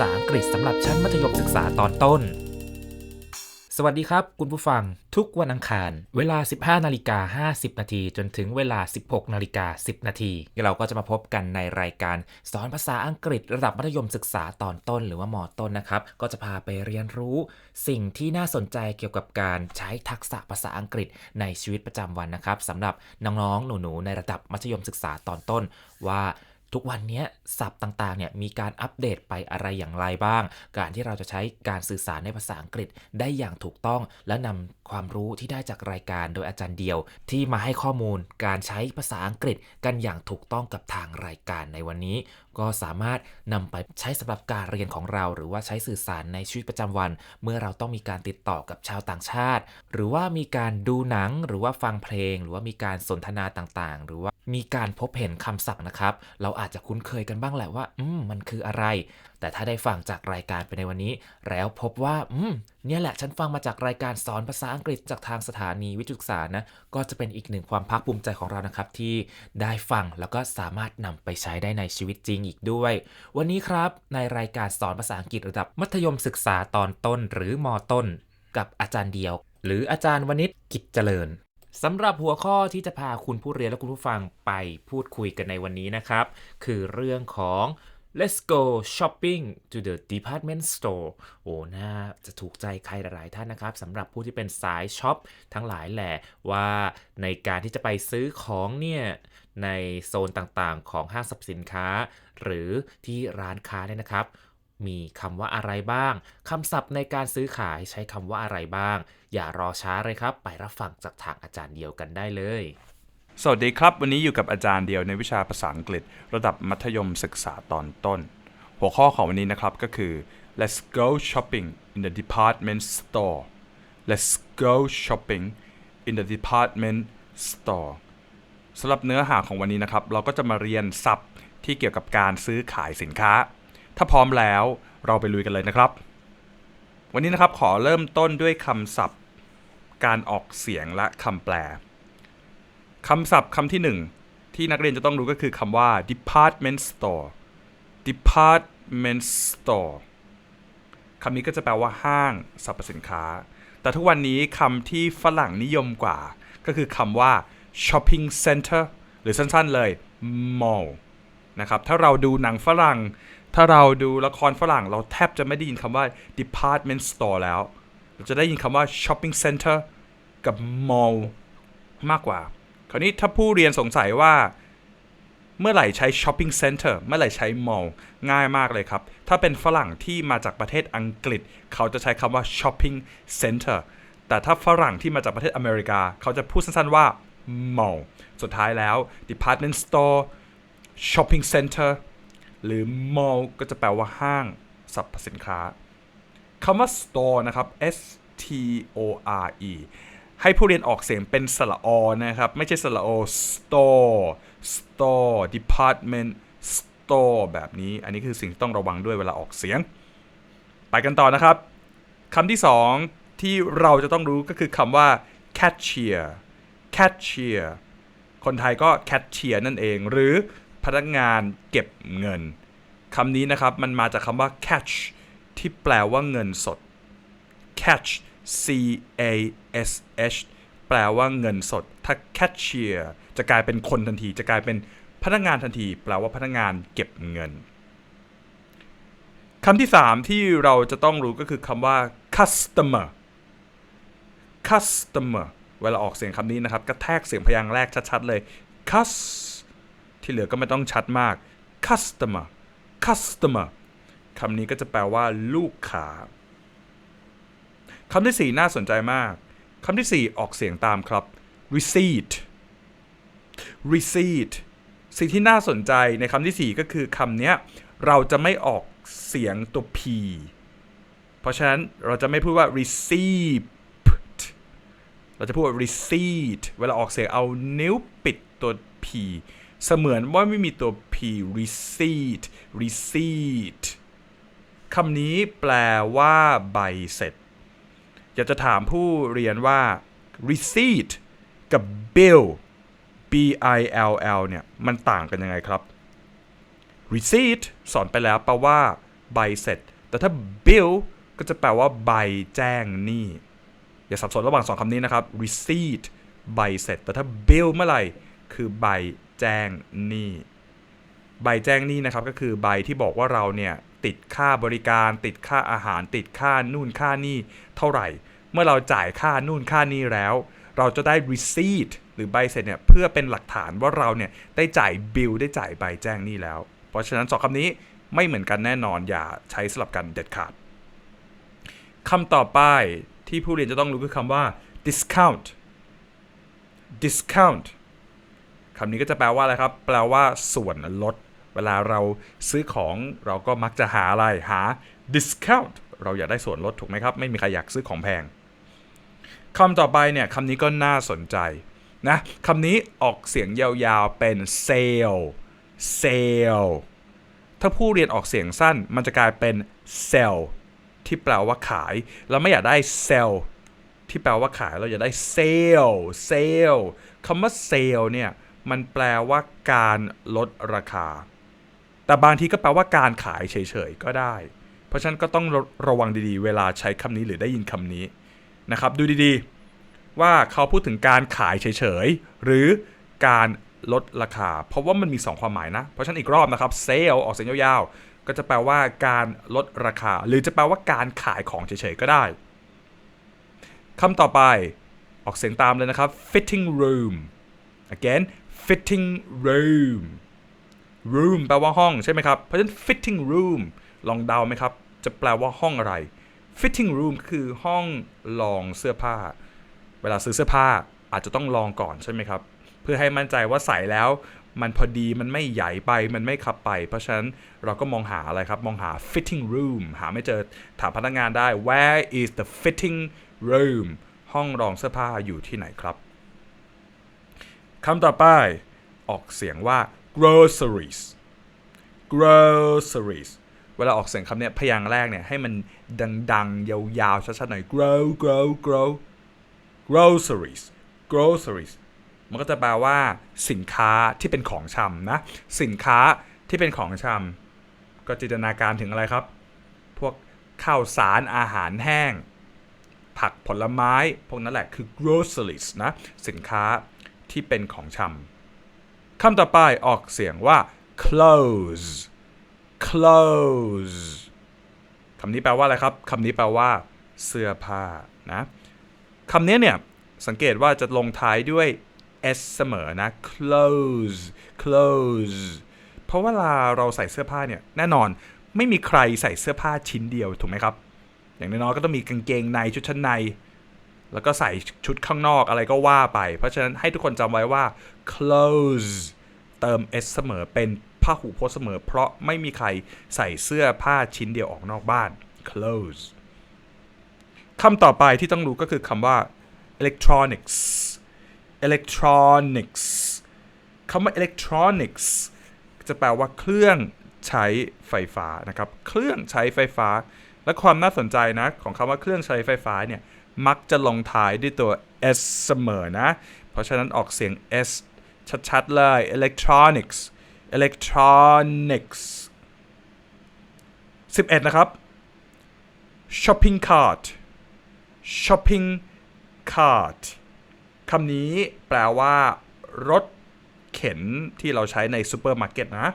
ษาอังกฤษสำหรับชั้นมัธยมศึกษาตอนต้น สวัสดีครับ คุณผู้ฟังทุกวันอังคาร เวลา 15นาฬิกา50 นาที จนถึงเวลา 16นาฬิกา10 นาทีเราก็จะมาพบกันในรายการสอนภาษาอังกฤษระดับมัธยมศึกษาตอนต้น หรือว่ามอต้นนะครับ ก็จะพาไปเรียนรู้ สิ่งที่น่าสนใจเกี่ยวกับการใช้ทักษะภาษาอังกฤษในชีวิตประจำวันนะครับสำหรับน้องๆหนูๆในระดับมัธยมศึกษาตอนต้นว่า ทุกวันนี้ศัพท์ต่างๆเนี่ยมีการอัปเดตไปอะไรอย่างไรบ้าง การที่เราจะใช้การสื่อสารในภาษาอังกฤษได้อย่างถูกต้อง และนำความรู้ที่ได้จากรายการโดยอาจารย์เดียว ที่มาให้ข้อมูลการใช้ภาษาอังกฤษกันอย่างถูกต้องกับทางรายการในวันนี้ ก็สามารถนำไปใช้สำหรับการเรียนของเรา หรือว่าใช้สื่อสารในชีวิตประจำวัน เมื่อเราต้องมีการติดต่อกับชาวต่างชาติ หรือว่ามีการดูหนังหรือว่าฟังเพลง หรือว่ามีการสนทนาต่างๆ หรือว่า มีการพบเห็นคำศัพท์นะครับ เราอาจจะคุ้นเคยกันบ้างแหละว่า อืม มันคืออะไร แต่ถ้าได้ฟังจากรายการไปในวันนี้ แล้วพบว่า อืม เนี่ยแหละ ฉันฟังมาจากรายการสอนภาษาอังกฤษจากทางสถานีวิทยุศึกษานะ ก็จะเป็นอีกหนึ่งความภาคภูมิใจของเรานะครับ ที่ได้ฟังแล้วก็สามารถนำไปใช้ได้ในชีวิตจริงอีกด้วย วันนี้ครับ ในรายการสอนภาษาอังกฤษระดับมัธยมศึกษาตอนต้น หรือมอต้น กับอาจารย์เดียว หรืออาจารย์วณิชกิจเจริญ สำหรับหัวข้อที่จะพาคุณผู้เรียนและคุณผู้ฟังไปพูดคุยกันในวันนี้นะครับ คือเรื่องของ let's go shopping to the department store โอ้น่าจะถูกใจใครหลาย ๆ ท่านนะครับสำหรับผู้ที่เป็นสายช็อปทั้งหลายแหละว่าในการที่จะไปซื้อของเนี่ยในโซนต่างๆ ของห้างสรรพสินค้า หรือที่ร้านค้าเนี่ยนะครับ มีคำว่าอะไรบ้างคำศัพท์ในการซื้อขายใช้คำว่าอะไรบ้าง อย่ารอช้าเลยครับ ไปรับฟังจากทางอาจารย์เดียวกันได้เลย สวัสดีครับ วันนี้อยู่กับอาจารย์เดียวในวิชาภาษาอังกฤษ ระดับมัธยมศึกษาตอนต้น หัวข้อของวันนี้นะครับก็คือ let's go shopping in the department store let's go shopping in the department store สำหรับเนื้อหาของวันนี้นะครับ เราก็จะมาเรียนศัพท์ที่เกี่ยวกับการซื้อขายสินค้า ถ้าพร้อมแล้วเราไปลุยกันเลยนะครับ วันนี้นะครับขอเริ่มต้นด้วยคำศัพท์ การออกเสียงและคำแปลคำศัพท์คำที่หนึ่งที่นักเรียนจะต้องรู้ก็คือคำว่า department store department store คำนี้ก็จะแปลว่าห้างสรรพสินค้า แต่ทุกวันนี้คำที่ฝรั่งนิยมกว่า ก็คือคำว่า shopping center หรือสั้นๆเลย mall นะครับถ้าเราดูหนังฝรั่ง ถ้าเราดูละครฝรั่ง เราแทบจะไม่ได้ยินคำว่า department store แล้ว เราจะได้ยินคำว่า shopping center กับ mall มากกว่า คราวนี้ถ้าผู้เรียนสงสัยว่า เมื่อไหร่ใช้ shopping center เมื่อไหร่ใช้ mall ง่ายมากเลยครับ ถ้าเป็นฝรั่งที่มาจากประเทศอังกฤษ เขาจะใช้คำว่า shopping center แต่ถ้าฝรั่งที่มาจากประเทศอเมริกา เขาจะพูดสั้นๆว่า mall สุดท้ายแล้ว department store shopping center หรือ mall ก็จะแปลว่าห้างสรรพสินค้า คำว่า store นะครับ S T O R E ให้ผู้เรียนออกเสียงเป็นสระอนะครับ ไม่ใช่สระโอ store store department store แบบนี้ อันนี้คือสิ่งที่ต้องระวังด้วยเวลาออกเสียง ไปกันต่อนะครับคำที่สองที่เราจะต้องรู้ก็คือคำว่า cashier cashier คนไทยก็ cashier นั่นเอง หรือพนักงานเก็บเงินคำนี้นะครับ มันมาจากคำว่า catch ที่แปลว่าเงินสด catch C A S H แปลว่าเงินสด ถ้า cashier จะกลายเป็นคนทันที จะกลายเป็นพนักงานทันที แปลว่าพนักงานเก็บเงินคำที่ 3 ที่เราจะต้องรู้ก็คือคำว่า customer customer เวลาออกเสียงคำนี้นะครับ กระแทกเสียงพยางค์แรกชัดๆเลย cus ที่เหลือก็ไม่ต้องชัดมาก customer customer คำนี้ก็จะแปลว่า ลูกค้าคำที่ 4 น่าสนใจมากคำที่ 4 ออกเสียงตามครับ receipt receipt สิ่งที่น่าสนใจในคำที่ 4 ก็คือคำนี้เราจะไม่ออกเสียงตัว p เพราะฉะนั้นเราจะไม่พูดว่า receipt เราจะพูดว่า receipt เวลาออกเสียงเอานิ้วปิดตัว p เสมือนว่าไม่มีตัว p receipt receipt คำนี้แปลว่าใบเสร็จ อยากจะถามผู้เรียนว่า receipt กับ bill B I L L เนี่ย มันต่างกันยังไงครับ receipt สอนไปแล้วแปลว่าใบเสร็จ แต่ถ้า bill ก็จะแปลว่าใบแจ้งหนี้ อย่าสับสนระหว่างสองคำนี้นะครับ receipt ใบเสร็จ แต่ถ้า bill เมื่อไหร่ คือใบแจ้งหนี้ ใบแจ้งหนี้นะครับ ก็คือใบที่บอกว่าเราเนี่ย ติดค่าบริการติดค่าอาหารติดค่านู่นค่านี่เท่าไหร่ เมื่อเราจ่ายค่านู่นค่านี่แล้ว เราจะได้ receipt หรือใบเสร็จเนี่ยเพื่อเป็นหลักฐานว่าเราเนี่ยได้จ่ายบิลได้จ่ายใบแจ้งหนี้แล้ว เพราะฉะนั้นสองคำนี้ไม่เหมือนกันแน่นอนอย่าใช้สลับกันเด็ดขาดคำต่อไปที่ผู้เรียนจะต้องรู้คือคำว่า discount discount คำนี้ก็จะแปลว่าอะไรครับ แปลว่าส่วนลด เวลาเราซื้อของเราก็มักจะหาอะไรหา discount เราอยากได้ส่วนลดถูกไหมครับ ไม่มีใครอยากซื้อของแพงคำต่อไปเนี่ยคำนี้ก็น่าสนใจนะคำนี้ออกเสียงยาวๆเป็น sale sale ถ้าผู้เรียนออกเสียงสั้นมันจะกลายเป็น sell ที่แปลว่าขาย เราไม่อยากได้ sell ที่แปลว่าขายเราอยากได้ sale sale คำว่า sale เนี่ยมันแปลว่าการลดราคา แต่บางทีก็แปลว่าการขายเฉยๆก็ได้ เพราะฉะนั้นก็ต้องระวังดีๆ เวลาใช้คำนี้หรือได้ยินคำนี้นะครับดูดีๆ ว่าเขาพูดถึงการขายเฉยๆ หรือการลดราคา เพราะว่ามันมี 2 ความหมายนะ เพราะฉะนั้นอีกรอบนะครับ sale ออกเสียงยาวๆ ก็จะแปลว่าการลดราคา หรือจะแปลว่าการขายของเฉยๆ ก็ได้คำต่อไปออกเสียงตามเลยนะครับ fitting room again fitting room room แปลว่าห้องใช่ไหมครับ เพราะฉะนั้น fitting room ลองเดาไหมครับ จะแปลว่าห้องอะไร fitting room คือห้องลองเสื้อผ้า เวลาซื้อเสื้อผ้าอาจจะต้องลองก่อนใช่ไหมครับ เพื่อให้มั่นใจว่าใส่แล้วมันพอดีมันไม่ใหญ่ไปมันไม่ขับไป เพราะฉะนั้นเราก็มองหาอะไรครับ มองหา fitting room หาไม่เจอถามพนักงานได้ where is the fitting room ห้องรองเสื้อผ้าอยู่ที่ไหนครับคำต่อไปออกเสียงว่า groceries groceries เวลาออกเสียงคำเนี้ยพยางค์แรกเนี่ยให้มันดังๆ ยาวๆชัดๆหน่อย grow grow grow groceries groceries มันก็จะแปลว่าสินค้าที่เป็นของชำนะ สินค้าที่เป็นของชำก็จินตนาการถึงอะไรครับ พวกข้าวสารอาหารแห้ง ผักผลไม้ พวกนั้นแหละคือ groceries นะ สินค้าที่เป็นของชำ คำต่อไปออกเสียงว่า clothes clothes คำนี้แปลว่าอะไรครับ คำนี้แปลว่าเสื้อผ้านะคำนี้เนี่ย สังเกตว่าจะลงท้ายด้วย s เสมอนะ clothes clothes เพราะเวลาเราใส่เสื้อผ้าเนี่ย แน่นอนไม่มีใครใส่เสื้อผ้าชิ้นเดียวถูกไหมครับ อย่างน้อยๆก็ต้องมีกางเกงในชุดชั้นใน แล้วก็ใส่ชุดข้างนอกอะไรก็ว่าไป เพราะฉะนั้นให้ทุกคนจำไว้ว่า clothes เติม s เสมอเป็นผ้าหูพจน์เสมอ เพราะไม่มีใครใส่เสื้อผ้าชิ้นเดียวออกนอกบ้าน clothes คำต่อไปที่ต้องรู้ก็คือคำว่า electronics electronics คำว่า electronics จะแปลว่าเครื่องใช้ไฟฟ้านะครับ เครื่องใช้ไฟฟ้า และความน่าสนใจนะของคำว่าเครื่องใช้ไฟฟ้าเนี่ย มักจะลงท้ายด้วยตัว s เสมอนะ เพราะฉะนั้นออกเสียง s ชัดๆเลย electronics electronics 11 นะครับ shopping cart shopping cart คำนี้แปลว่ารถเข็นที่เราใช้ในซูเปอร์มาร์เก็ตนะ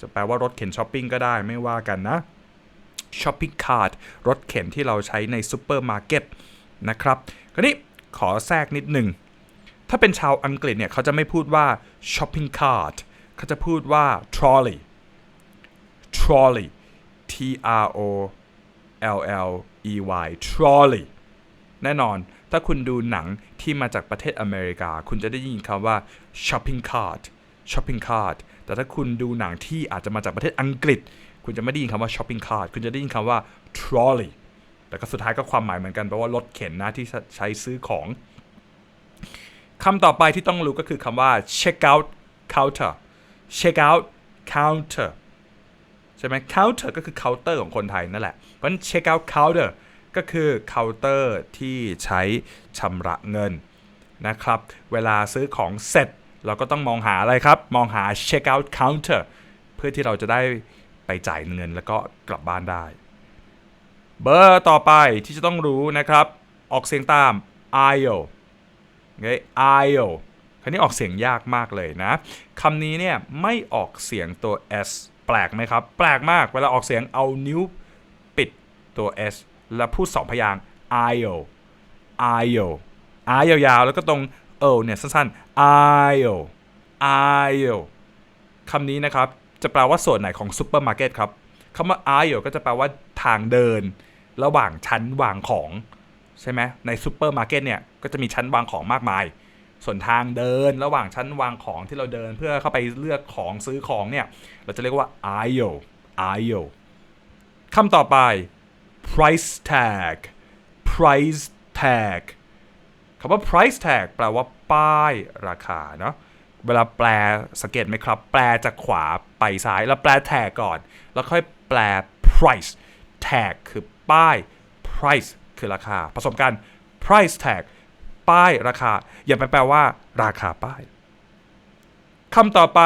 จะแปลว่ารถเข็นช้อปปิ้งก็ได้ไม่ว่ากันนะ shopping cart รถเข็นที่เราใช้ในซูเปอร์มาร์เก็ต นะครับคราวนี้ขอแทรกนิดหนึ่ง ถ้าเป็นชาวอังกฤษเนี่ยเขาจะไม่พูดว่า shopping cart เขาจะพูดว่า trolley trolley T R O L L E Y trolley แน่นอนถ้าคุณดูหนังที่มาจากประเทศอเมริกา คุณจะได้ยินคำว่า shopping cart shopping cart แต่ถ้าคุณดูหนังที่อาจจะมาจากประเทศอังกฤษ คุณจะไม่ได้ยินคำว่า shopping cart คุณจะได้ยินคำว่า trolley แต่ก็สุดท้ายก็ความหมายเหมือนกันแปลว่ารถเข็นนะที่ใช้ซื้อของคำต่อไปที่ต้องรู้ก็คือคำว่า check out counter check out counter ใช่ไหม counter ก็คือเคาน์เตอร์ของคนไทยนั่นแหละเพราะฉะนั้น check out counter ก็คือเคาน์เตอร์ที่ใช้ชำระเงินนะครับ เวลาซื้อของเสร็จเราก็ต้องมองหาอะไรครับ มองหา check out counter เพื่อที่เราจะได้ไปจ่ายเงินแล้วก็กลับบ้านได้ เบอร์ต่อไปที่จะต้องรู้นะครับ ออกเสียงตาม io โอเค io คราวนี้ออกเสียงยากมากเลยนะคำนี้เนี่ยไม่ออกเสียงตัว s แปลกไหมครับ แปลกมากเวลาออกเสียงเอานิ้วปิดตัว s แล้วพูดสองพยางค์ io io i ยาวๆ แล้วก็ตรง o เนี่ยสั้นๆ io io คำนี้นะครับ จะแปลว่าส่วนไหนของซูเปอร์มาร์เก็ตครับ คำว่า aisle ก็จะแปลว่าทางเดิน ระหว่างชั้นวางของใช่ไหมในซูเปอร์มาร์เก็ตเนี่ยก็จะมีชั้นวางของมากมาย ส่วนทางเดินระหว่างชั้นวางของที่เราเดินเพื่อเข้าไปเลือกของซื้อของเนี่ย เราจะเรียกว่า aisle aisle คำต่อไป price tag price tag คำว่า price tag แปลว่าป้ายราคาเนาะ เวลาแปลสังเกตไหมครับ แปลจากขวาไปซ้าย แล้วแปลแท็กก่อน แล้วค่อย แปล price tag คือป้าย price คือราคา ผสมกัน price tag ป้ายราคา อย่าไปแปลว่าราคาป้ายคำต่อไป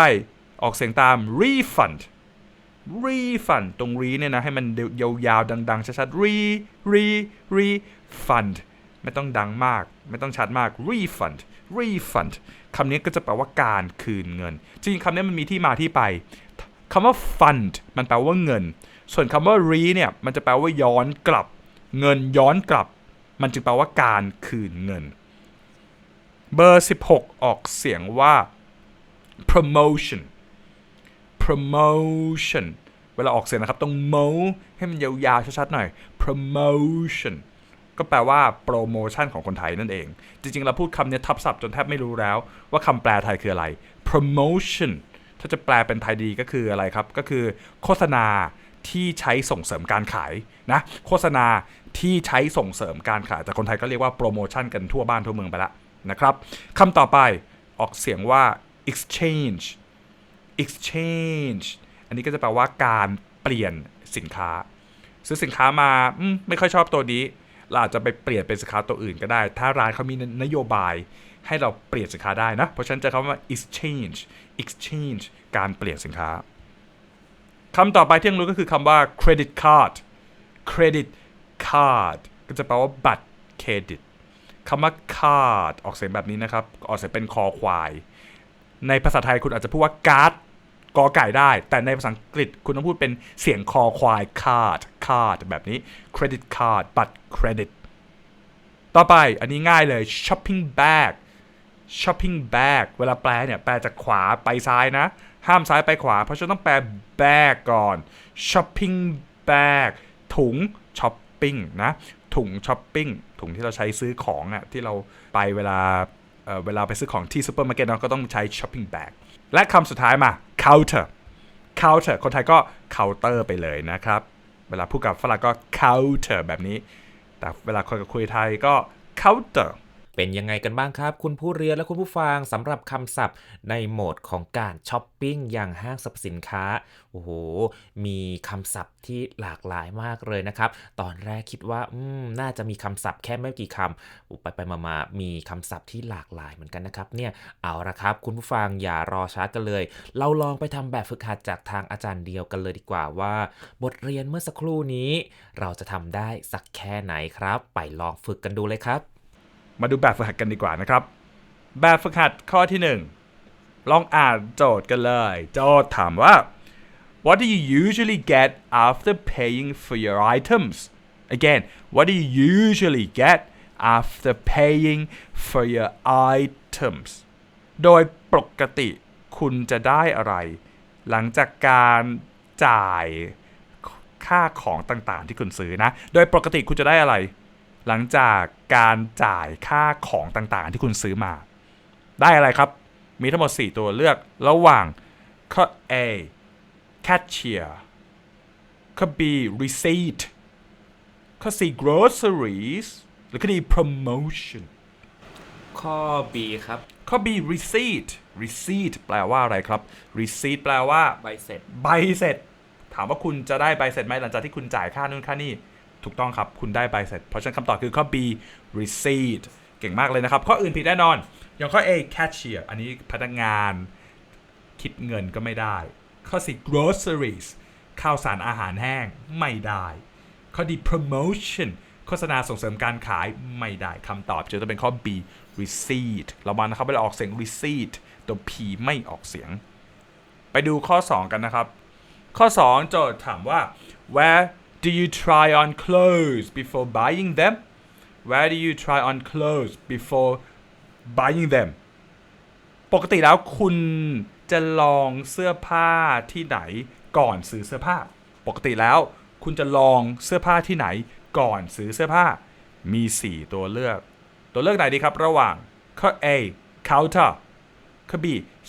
ออกเสียงตาม refund refund ตรง re เนี่ยนะ ให้มันยาวๆ ดัง ๆ ชัดๆ re re refund ไม่ต้องดังมาก ไม่ต้องชัดมาก refund refund คำนี้ก็จะแปลว่าการคืนเงิน จริงๆคำนี้มันมีที่มาที่ไป คำว่า fund มันแปลว่าเงิน ส่วนคำว่า re เนี่ยมันจะแปลว่าย้อนกลับ เงินย้อนกลับ มันจึงแปลว่าการคืนเงิน เบอร์ 16 ออกเสียงว่า promotion promotion เวลาออกเสียงนะครับต้อง mo ให้มันยาวๆชัดๆหน่อย promotion ก็แปลว่าโปรโมชั่นของคนไทยนั่นเอง จริงๆ เราพูดคำนี้ทับศัพท์จนแทบไม่รู้แล้วว่าคำแปลไทยคืออะไร promotion ถ้าจะแปลเป็นไทยดีก็คืออะไรครับ ก็คือโฆษณาที่ใช้ส่งเสริมการขายนะโฆษณาที่ใช้ส่งเสริมการขายแต่คนไทยก็เรียกว่าโปรโมชั่นกันทั่วบ้านทั่วเมืองไปละนะครับคำต่อไปออกเสียงว่า exchange exchange อันนี้ก็จะแปลว่าการเปลี่ยนสินค้า ซื้อสินค้ามาไม่ค่อยชอบตัวนี้เราอาจจะไปเปลี่ยนเป็นสินค้าตัวอื่นก็ได้ ถ้าร้านเขามีนโยบาย ให้เราเปลี่ยนสินค้าได้นะ เพราะฉะนั้นจะคำว่า exchange exchange การเปลี่ยนสินค้าคำต่อไปที่ต้องรู้ก็คือคำว่า credit card credit card ก็จะแปลว่าบัตรเครดิตคำว่า card ออกเสียงแบบนี้นะครับ ออกเสียงเป็นคอควาย ในภาษาไทยคุณอาจจะพูดว่าการ์ดกอไก่ได้ แต่ในภาษาอังกฤษคุณต้องพูดเป็นเสียงคอควาย card card แบบนี้ credit card บัตรเครดิต ต่อไปอันนี้ง่ายเลย shopping bag shopping bag เวลาแปลเนี่ยแปลจากขวาไปซ้ายนะ ห้ามซ้ายไปขวา เพราะฉะนั้นต้องแปล bag ก่อน shopping bag ถุงช้อปปิ้งนะถุงช้อปปิ้งถุงที่เราใช้ซื้อของอะ่ะที่เราไปเวลาเเวลาไปซื้อของที่ซูเปอร์มาร์เก็ตเราก็ต้องใช้ shopping bag และคำสุดท้ายมา counter counter คนไทยก็ counter ไปเลยนะครับ เวลาพูดกับฝรั่งก็ counter แบบนี้ แต่เวลาคุยกับคุยไทยก็ counter เป็นยังไงกันบ้างครับ คุณผู้เรียนและคุณผู้ฟังสำหรับคำศัพท์ในโหมดของการช้อปปิ้งอย่างห้างสรรพสินค้าโอ้โหมีคำศัพท์ที่หลากหลายมากเลยนะครับ ตอนแรกคิดว่าอืมน่าจะมีคำศัพท์แค่ไม่กี่คำไปไปมามามีคำศัพท์ที่หลากหลายเหมือนกันนะครับเนี่ยเอาละครับ คุณผู้ฟังอย่ารอช้ากันเลย เราลองไปทำแบบฝึกหัดจากทางอาจารย์เดียวกันเลยดีกว่าว่า บทเรียนเมื่อสักครู่นี้ เราจะทำได้สักแค่ไหนครับ ไปลองฝึกกันดูเลยครับ มาดูแบบฝึกหัดกันดีกว่านะครับ แบบฝึกหัดข้อที่ 1 ลองอ่านโจทย์กันเลย โจทย์ถามว่า What do you usually get after paying for your items Again what do you usually get after paying for your items โดยปกติคุณจะได้อะไร หลังจากการจ่ายค่าของต่างๆที่คุณซื้อนะ โดยปกติคุณจะได้อะไร หลังจากการจ่ายค่าของต่างๆ ที่คุณซื้อมา ได้อะไรครับ มีทั้งหมด 4 ตัวเลือกระหว่างข้อ A cashier ข้อ B receipt ข้อ C groceries หรือข้อ D promotion ข้อ B ครับ ข้อ B receipt receipt แปลว่าอะไรครับ receipt แปลว่า ใบเสร็จ ใบเสร็จ ถามว่าคุณจะได้ใบเสร็จไหมหลังจากที่คุณจ่ายค่านู่นค่านี่ ถูกต้องครับ คุณได้ใบเสร็จ เพราะฉะนั้นคำตอบคือข้อ B receipt เก่งมากเลยนะครับ ข้ออื่นผิดแน่นอน อย่างข้อ A cashier อันนี้พนักงานคิดเงินก็ไม่ได้ ข้อ4 groceries ข้าวสารอาหารแห้งไม่ได้ ข้อ D promotion โฆษณาส่งเสริมการขายไม่ได้คำตอบจะต้องเป็นข้อ B receipt เระวังนะครับเวลาออกเสียง receipt ตัว P ไม่ออกเสียง ไปดูข้อ 2 กันนะครับ ข้อ 2 โจทย์ถามว่า where do you try on clothes before buying them where do you try on clothes before buying them ปกติแล้วคุณจะลองเสื้อผ้าที่ไหนก่อนซื้อเสื้อผ้า ปกติแล้วคุณจะลองเสื้อผ้าที่ไหนก่อนซื้อเสื้อผ้า มี 4 ตัวเลือก ตัวเลือกไหนดีครับ ระหว่างข้อ A counter ข้อ B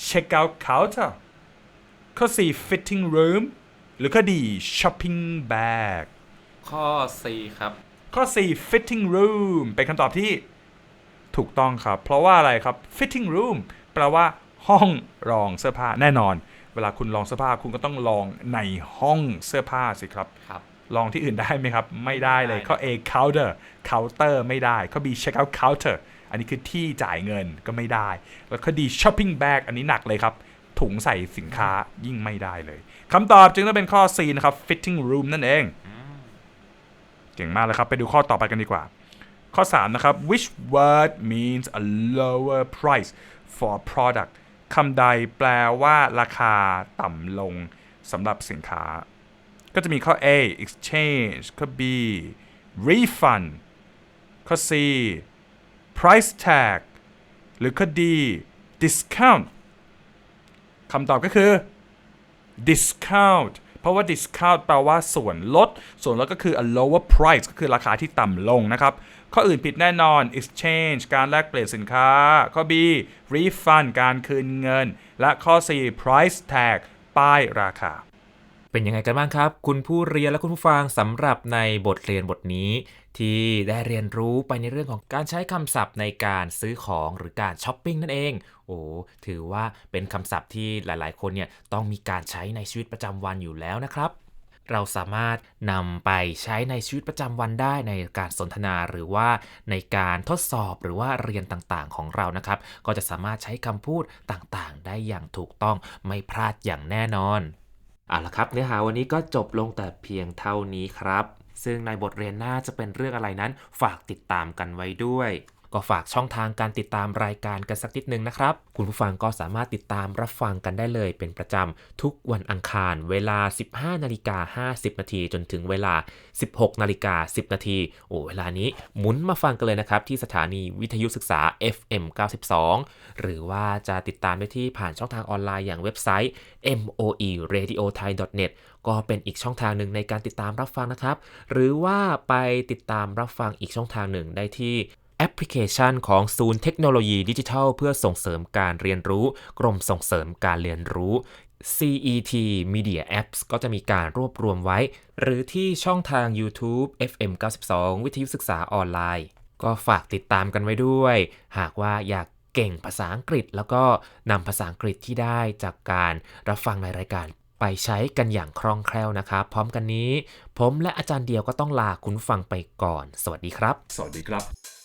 checkout counter ข้อ C fitting room หรือข้อ D shopping bag ข้อ C ครับ ข้อ 4 fitting room เป็นคำตอบที่ถูกต้องครับ เพราะว่าอะไรครับ fitting room แปลว่าห้องรองเสื้อผ้าแน่นอน เวลาคุณลองเสื้อผ้าคุณก็ต้องลองในห้องเสื้อผ้าสิครับ ครับ ลองที่อื่นได้ไหมครับ ไม่ได้เลยไม่ได้ข้อ A counter counter ไม่ได้ ข้อ B checkout counter อันนี้คือที่จ่ายเงินก็ไม่ได้ แล้วข้อ D shopping bag อันนี้หนักเลยครับ ถุงใส่สินค้ายิ่งไม่ได้เลยคำตอบจึงต้องเป็นข้อ C นะครับ fitting room นั่นเอง เก่งมากเลยครับ ไปดูข้อต่อไปกันดีกว่า ข้อ 3 นะครับ which word means a lower price for product คำใดแปลว่าราคาต่ำลงสำหรับสินค้า ก็จะมีข้อ A exchange ข้อ B refund ข้อ C price tag หรือข้อ D discount คำตอบก็คือ discount เพราะว่า discount แปลว่าส่วนลด ส่วนลดก็คือ a lower price ก็คือราคาที่ต่ำลงนะครับ ข้ออื่นผิดแน่นอน exchange การแลกเปลี่ยนสินค้า ข้อ B refund การคืนเงิน และข้อ C price tag ป้ายราคา เป็นยังไงกันบ้างครับ คุณผู้เรียนและคุณผู้ฟังสำหรับในบทเรียนบทนี้ ที่ได้เรียนรู้ไปในเรื่องของการใช้คำศัพท์ในการซื้อของหรือการช้อปปิ้งนั่นเอง โอ้ถือว่าเป็นคำศัพท์ที่หลายๆ คนเนี่ยต้องมีการใช้ในชีวิตประจำวันอยู่แล้วนะครับเราสามารถนำไปใช้ในชีวิตประจำวันได้ในการสนทนาหรือว่าในการทดสอบหรือว่าเรียนต่างๆของเรานะครับ ก็จะสามารถใช้คำพูดต่างๆ ได้อย่างถูกต้องไม่พลาดอย่างแน่นอนเอาละครับ เนื้อหาวันนี้ก็จบลงแต่เพียงเท่านี้ครับ ซึ่งในบทเรียนหน้าจะเป็นเรื่องอะไรนั้นฝากติดตามกันไว้ด้วย ก็ฝากช่องทางการติดตามรายการกันสักนิดนึงนะครับ คุณผู้ฟังก็สามารถติดตามรับฟังกันได้เลยเป็นประจำทุกวันอังคาร เวลา 15นาฬิกา50 นาทีจนถึงเวลา 16นาฬิกา10 นาทีโอ้เวลานี้หมุนมาฟังกันเลยนะครับ ที่สถานีวิทยุศึกษา FM 92 หรือว่าจะติดตามได้ที่ผ่านช่องทางออนไลน์อย่างเว็บไซต์ moeradiothai.net ก็เป็นอีกช่องทางหนึ่งในการติดตามรับฟังนะครับ หรือว่าไปติดตามรับฟังอีกช่องทางหนึ่งได้ที่ แอปพลิเคชันของศูนย์เทคโนโลยีดิจิทัล เพื่อส่งเสริมการเรียนรู้ กรมส่งเสริมการเรียนรู้ CET Media Apps ก็จะมีการรวบรวมไว้ หรือที่ช่องทาง YouTube FM 92 วิทยุศึกษาออนไลน์ ก็ฝากติดตามกันไว้ด้วย หากว่าอยากเก่งภาษาอังกฤษ แล้วก็นำภาษาอังกฤษที่ได้จากการรับฟังในรายการไปใช้กันอย่างคล่องแคล่วนะครับ พร้อมกันนี้ ผมและอาจารย์เดียวก็ต้องลาคุณฟังไปก่อน สวัสดีครับ สวัสดีครับ